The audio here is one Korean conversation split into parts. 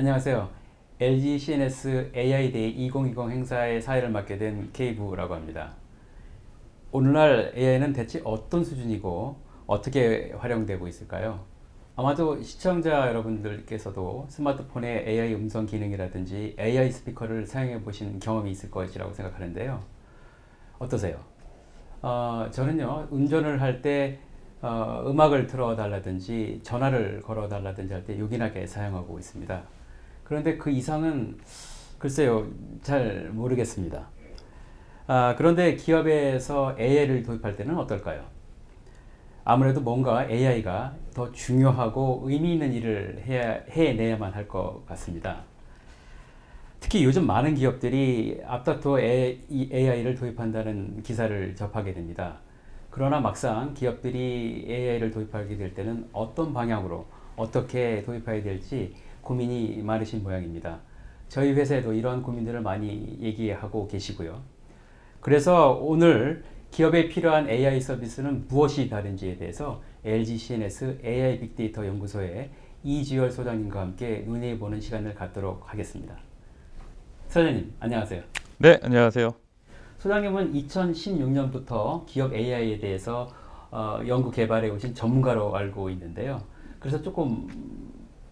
안녕하세요. LG CNS AI 데이 2020 행사의 사회를 맡게 된 K부라고 합니다. 오늘날 AI는 대체 어떤 수준이고 어떻게 활용되고 있을까요? 아마도 시청자 여러분들께서도 스마트폰의 AI 음성 기능이라든지 AI 스피커를 사용해 보신 경험이 있을 것이라고 생각하는데요. 어떠세요? 어, 저는요, 운전을 할때 어, 음악을 틀어달라든지 전화를 걸어달라든지 할 때 요긴하게 사용하고 있습니다. 그런데 그 이상은 글쎄요, 잘 모르겠습니다. 아, 그런데 기업에서 AI를 도입할 때는 어떨까요? 아무래도 뭔가 AI가 더 중요하고 의미 있는 일을 해야, 해내야만 할 것 같습니다. 특히 요즘 많은 기업들이 앞다투어 AI를 도입한다는 기사를 접하게 됩니다. 그러나 막상 기업들이 AI를 도입하게 될 때는 어떤 방향으로 어떻게 도입해야 될지 고민이 많으신 모양입니다. 저희 회사에도 이러한 고민들을 많이 얘기하고 계시고요. 그래서 오늘 기업에 필요한 AI 서비스는 무엇이 다른지에 대해서 LG CNS AI 빅데이터 연구소의 이지열 소장님과 함께 논의해 보는 시간을 갖도록 하겠습니다. 소장님, 안녕하세요. 네, 안녕하세요. 소장님은 2016년부터 기업 AI에 대해서 어, 연구 개발해 오신 전문가로 알고 있는데요. 그래서 조금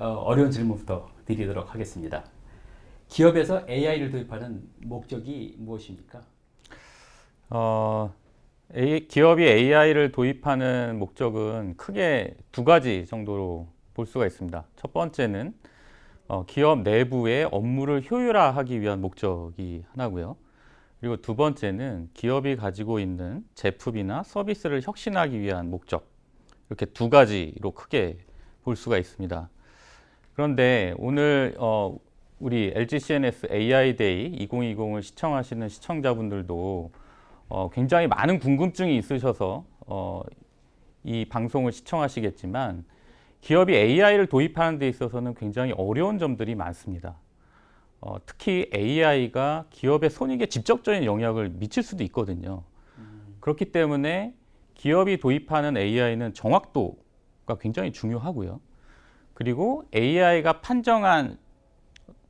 어, 려운 질문부터 드리도록 하겠습니다. 기업에서 AI를 도입하는 목적이 무엇입니까? 어, A, 기업이 AI를 도입하는 목적은 크게 두 가지 정도로 볼 수가 있습니다. 첫 번째는 어, 기업 내부의 업무를 효율화하기 위한 목적이 하나고요. 그리고 두 번째는 기업이 가지고 있는 제품이나 서비스를 혁신하기 위한 목적. 이렇게 두 가지로 크게 볼 수가 있습니다. 그런데 오늘 어, 우리 LG CNS AI 데이 2020을 시청하시는 시청자분들도 어, 굉장히 많은 궁금증이 있으셔서 어, 이 방송을 시청하시겠지만 기업이 AI를 도입하는 데 있어서는 굉장히 어려운 점들이 많습니다. 어, 특히 AI가 기업의 손익에 직접적인 영향을 미칠 수도 있거든요. 그렇기 때문에 기업이 도입하는 AI는 정확도가 굉장히 중요하고요. 그리고 AI가 판정한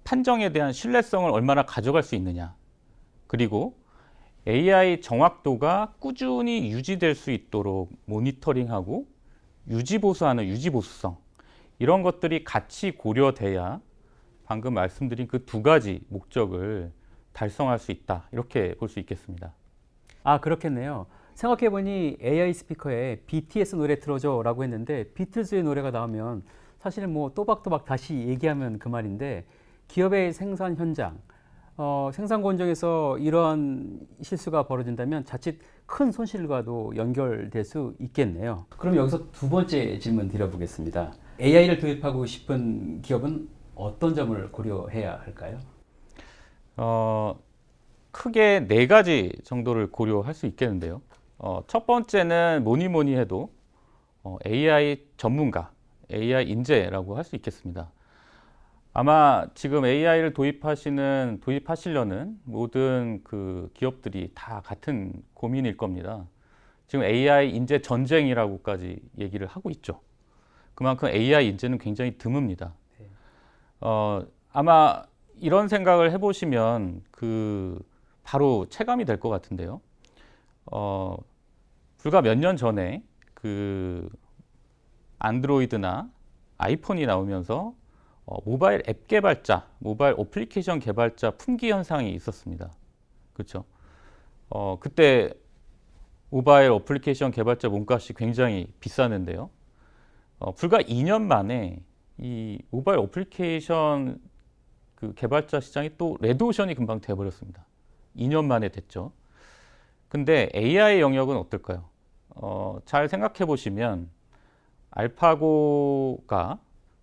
판정에 대한 신뢰성을 얼마나 가져갈 수 있느냐. 그리고 AI 정확도가 꾸준히 유지될 수 있도록 모니터링하고 유지 보수하는 유지 보수성 이런 것들이 같이 고려돼야 방금 말씀드린 그 두 가지 목적을 달성할 수 있다 이렇게 볼 수 있겠습니다. 아 그렇겠네요. 생각해보니 AI 스피커에 BTS 노래 틀어줘라고 했는데 비틀즈의 노래가 나오면 사실은 뭐 또박또박 다시 얘기하면 그 말인데 기업의 생산 현장 어, 생산 공정에서 이러한 실수가 벌어진다면 자칫 큰 손실과도 연결될 수 있겠네요. 그럼 여기서 두 번째 질문 드려보겠습니다. AI를 도입하고 싶은 기업은 어떤 점을 고려해야 할까요? 어, 크게 네 가지 정도를 고려할 수 있겠는데요. 어, 첫 번째는 뭐니 뭐니 해도 어, AI 전문가, AI 인재라고 할 수 있겠습니다. 아마 지금 AI를 도입하시는 도입하시려는 모든 그 기업들이 다 같은 고민일 겁니다. 지금 AI 인재 전쟁이라고까지 얘기를 하고 있죠. 그만큼 AI 인재는 굉장히 드뭅니다. 어, 아마 이런 생각을 해보시면 그 바로 체감이 될 것 같은데요. 어, 불과 몇 년 전에 그 안드로이드나 아이폰이 나오면서 어, 모바일 앱 개발자, 모바일 어플리케이션 개발자 품귀 현상이 있었습니다. 그렇죠? 어, 그때 모바일 어플리케이션 개발자 몸값이 굉장히 비쌌는데요. 어, 불과 2년 만에 이 모바일 어플리케이션 그 개발자 시장이 또 레드오션이 금방 돼버렸습니다. 2년 만에 됐죠. 근데 AI 영역은 어떨까요? 어, 잘 생각해 보시면 알파고가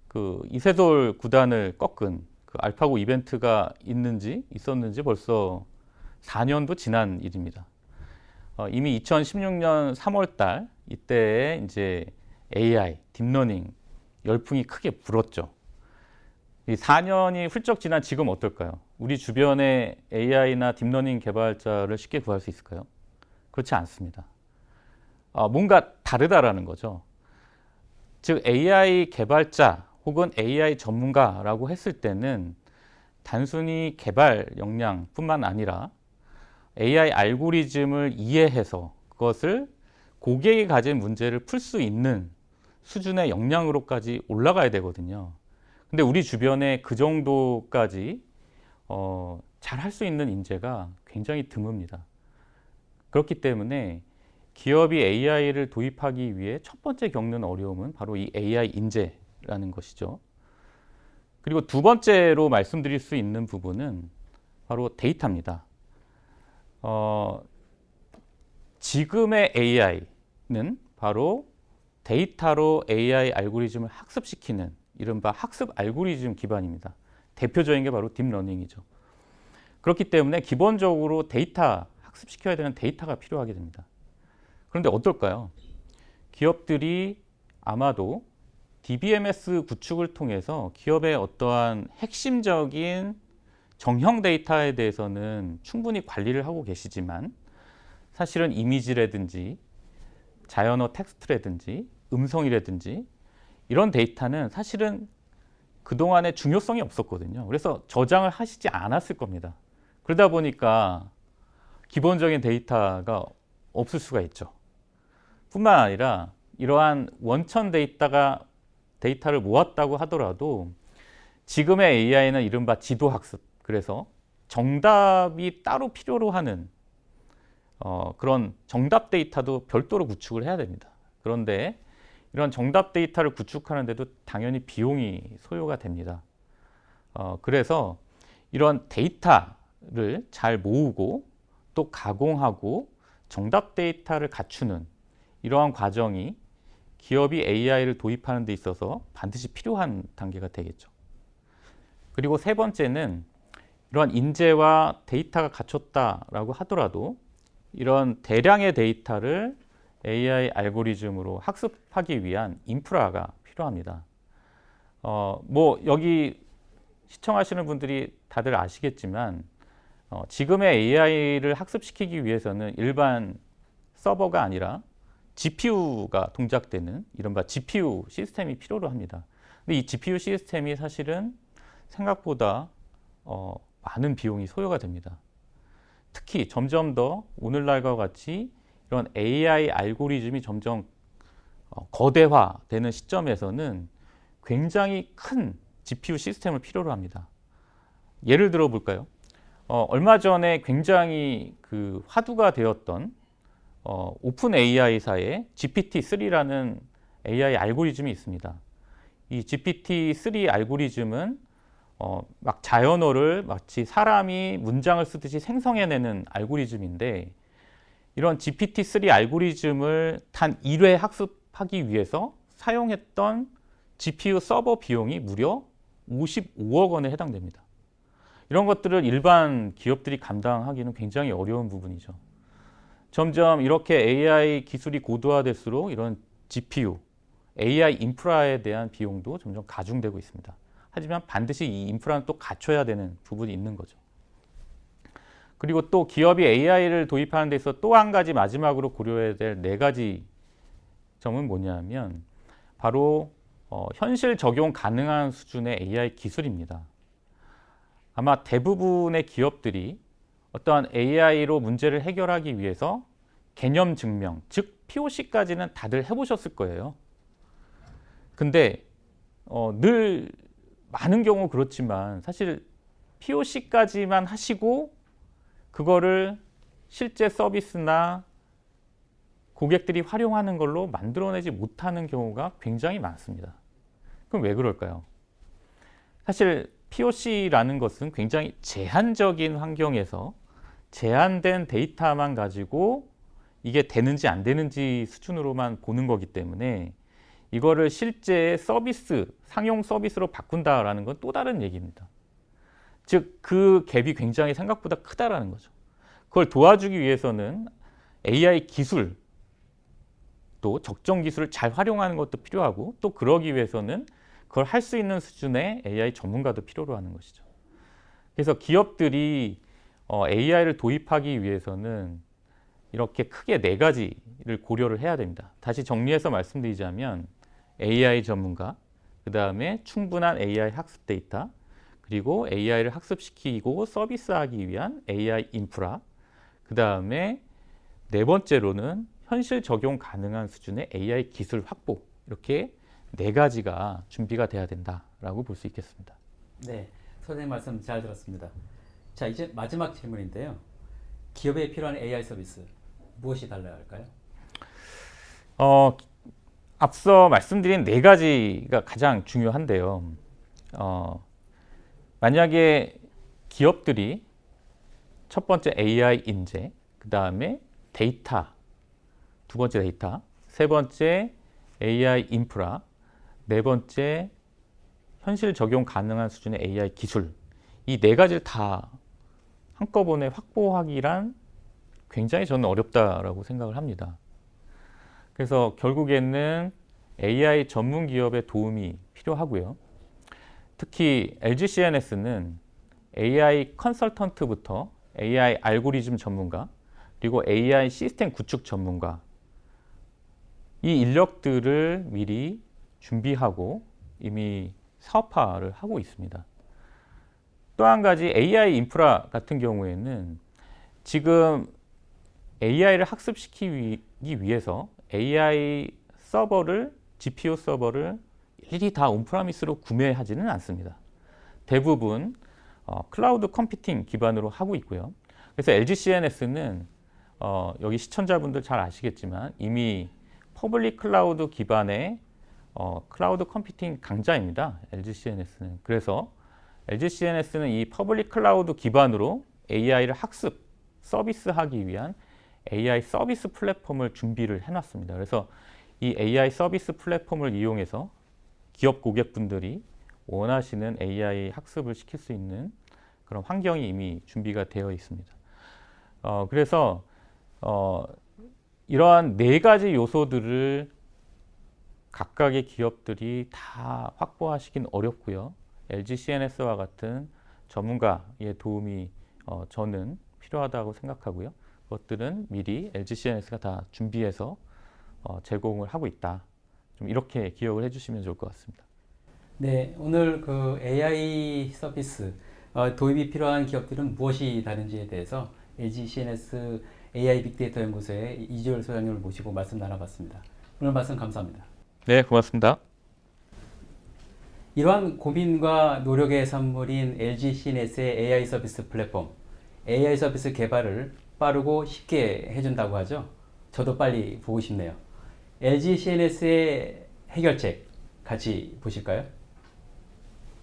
그 이세돌 구단을 꺾은 그 알파고 이벤트가 있는지 있었는지 벌써 4년도 지난 일입니다. 어, 이미 2016년 3월달 이때 이제 AI 딥러닝 열풍이 크게 불었죠. 이 4년이 훌쩍 지난 지금 어떨까요? 우리 주변에 AI나 딥러닝 개발자를 쉽게 구할 수 있을까요? 그렇지 않습니다. 어, 뭔가 다르다라는 거죠. 즉 AI 개발자 혹은 AI 전문가라고 했을 때는 단순히 개발 역량뿐만 아니라 AI 알고리즘을 이해해서 그것을 고객이 가진 문제를 풀 수 있는 수준의 역량으로까지 올라가야 되거든요. 근데 우리 주변에 그 정도까지 어, 잘 할 수 있는 인재가 굉장히 드뭅니다. 그렇기 때문에 기업이 AI를 도입하기 위해 첫 번째 겪는 어려움은 바로 이 AI 인재라는 것이죠. 그리고 두 번째로 말씀드릴 수 있는 부분은 바로 데이터입니다. 어, 지금의 AI는 바로 데이터로 AI 알고리즘을 학습시키는 이른바 학습 알고리즘 기반입니다. 대표적인 게 바로 딥러닝이죠. 그렇기 때문에 기본적으로 데이터 학습시켜야 되는 데이터가 필요하게 됩니다. 그런데 어떨까요? 기업들이 아마도 DBMS 구축을 통해서 기업의 어떠한 핵심적인 정형 데이터에 대해서는 충분히 관리를 하고 계시지만 사실은 이미지라든지 자연어 텍스트라든지 음성이라든지 이런 데이터는 사실은 그동안에 중요성이 없었거든요. 그래서 저장을 하시지 않았을 겁니다. 그러다 보니까 기본적인 데이터가 없을 수가 있죠. 뿐만 아니라 이러한 원천 데이터가 데이터를 모았다고 하더라도 지금의 AI는 이른바 지도 학습. 그래서 정답이 따로 필요로 하는 어, 그런 정답 데이터도 별도로 구축을 해야 됩니다. 그런데 이런 정답 데이터를 구축하는데도 당연히 비용이 소요가 됩니다. 어, 그래서 이런 데이터를 잘 모으고 또 가공하고 정답 데이터를 갖추는 이러한 과정이 기업이 AI를 도입하는 데 있어서 반드시 필요한 단계가 되겠죠. 그리고 세 번째는 이러한 인재와 데이터가 갖췄다라고 하더라도 이런 대량의 데이터를 AI 알고리즘으로 학습하기 위한 인프라가 필요합니다. 어, 뭐 여기 시청하시는 분들이 다들 아시겠지만 어, 지금의 AI를 학습시키기 위해서는 일반 서버가 아니라 GPU가 동작되는 이른바 GPU 시스템이 필요로 합니다. 근데 이 GPU 시스템이 사실은 생각보다 어, 많은 비용이 소요가 됩니다. 특히 점점 더 오늘날과 같이 이런 AI 알고리즘이 점점 어, 거대화되는 시점에서는 굉장히 큰 GPU 시스템을 필요로 합니다. 예를 들어 볼까요? 어, 얼마 전에 굉장히 그 화두가 되었던 어, 오픈 AI사의 GPT-3라는 AI 알고리즘이 있습니다. 이 GPT-3 알고리즘은 어, 막 자연어를 마치 사람이 문장을 쓰듯이 생성해내는 알고리즘인데 이런 GPT-3 알고리즘을 단 1회 학습하기 위해서 사용했던 GPU 서버 비용이 무려 55억 원에 해당됩니다. 이런 것들을 일반 기업들이 감당하기는 굉장히 어려운 부분이죠. 점점 이렇게 AI 기술이 고도화될수록 이런 GPU, AI 인프라에 대한 비용도 점점 가중되고 있습니다. 하지만 반드시 이 인프라는 또 갖춰야 되는 부분이 있는 거죠. 그리고 또 기업이 AI를 도입하는 데 있어 또 한 가지 마지막으로 고려해야 될 네 가지 점은 뭐냐면 바로 어, 현실 적용 가능한 수준의 AI 기술입니다. 아마 대부분의 기업들이 어떠한 AI로 문제를 해결하기 위해서 개념 증명, 즉 POC까지는 다들 해보셨을 거예요. 근데 어, 늘 많은 경우 그렇지만 사실 POC까지만 하시고 그거를 실제 서비스나 고객들이 활용하는 걸로 만들어내지 못하는 경우가 굉장히 많습니다. 그럼 왜 그럴까요? 사실 POC라는 것은 굉장히 제한적인 환경에서 제한된 데이터만 가지고 이게 되는지 안 되는지 수준으로만 보는 거기 때문에 이거를 실제 서비스, 상용 서비스로 바꾼다라는 건 또 다른 얘기입니다. 즉, 그 갭이 굉장히 생각보다 크다라는 거죠. 그걸 도와주기 위해서는 AI 기술, 또 적정 기술을 잘 활용하는 것도 필요하고 또 그러기 위해서는 그걸 할 수 있는 수준의 AI 전문가도 필요로 하는 것이죠. 그래서 기업들이 어, AI를 도입하기 위해서는 이렇게 크게 네 가지를 고려를 해야 됩니다. 다시 정리해서 말씀드리자면 AI 전문가, 그 다음에 충분한 AI 학습 데이터, 그리고 AI를 학습시키고 서비스하기 위한 AI 인프라, 그 다음에 네 번째로는 현실 적용 가능한 수준의 AI 기술 확보 이렇게 네 가지가 준비가 돼야 된다라고 볼 수 있겠습니다. 네, 선생님 말씀 잘 들었습니다. 자, 이제 마지막 질문인데요. 기업에 필요한 AI 서비스 무엇이 달라야 할까요? 어, 앞서 말씀드린 네 가지가 가장 중요한데요. 어, 만약에 기업들이 첫 번째 AI 인재, 그 다음에 데이터, 두 번째 데이터, 세 번째 AI 인프라, 네 번째 현실 적용 가능한 수준의 AI 기술, 이 네 가지를 다 한꺼번에 확보하기란 굉장히 저는 어렵다라고 생각을 합니다. 그래서 결국에는 AI 전문 기업의 도움이 필요하고요. 특히 LG CNS는 AI 컨설턴트부터 AI 알고리즘 전문가, 그리고 AI 시스템 구축 전문가, 이 인력들을 미리 준비하고 이미 사업화를 하고 있습니다. 또 한 가지 AI 인프라 같은 경우에는 지금 AI를 학습시키기 위해서 AI 서버를 GPU 서버를 일일이 다 온프라미스로 구매하지는 않습니다. 대부분 어, 클라우드 컴퓨팅 기반으로 하고 있고요. 그래서 LG CNS는 어, 여기 시청자분들 잘 아시겠지만 이미 퍼블릭 클라우드 기반의 어, 클라우드 컴퓨팅 강자입니다. LG CNS는. 그래서 LG CNS는 이 퍼블릭 클라우드 기반으로 AI를 학습, 서비스하기 위한 AI 서비스 플랫폼을 준비를 해놨습니다. 그래서 이 AI 서비스 플랫폼을 이용해서 기업 고객분들이 원하시는 AI 학습을 시킬 수 있는 그런 환경이 이미 준비가 되어 있습니다. 어, 그래서 어, 이러한 네 가지 요소들을 각각의 기업들이 다 확보하시긴 어렵고요. LG CNS와 같은 전문가의 도움이 어, 저는 필요하다고 생각하고요. 그것들은 미리 LG CNS가 다 준비해서 어, 제공을 하고 있다. 좀 이렇게 기억을 해주시면 좋을 것 같습니다. 네, 오늘 그 AI 서비스 어, 도입이 필요한 기업들은 무엇이 다른지에 대해서 LG CNS AI 빅데이터 연구소의 이주열 소장님을 모시고 말씀 나눠봤습니다. 오늘 말씀 감사합니다. 네, 고맙습니다. 이러한 고민과 노력의 산물인 LG CNS의 AI 서비스 플랫폼, AI 서비스 개발을 빠르고 쉽게 해준다고 하죠. 저도 빨리 보고 싶네요. LG CNS의 해결책 같이 보실까요?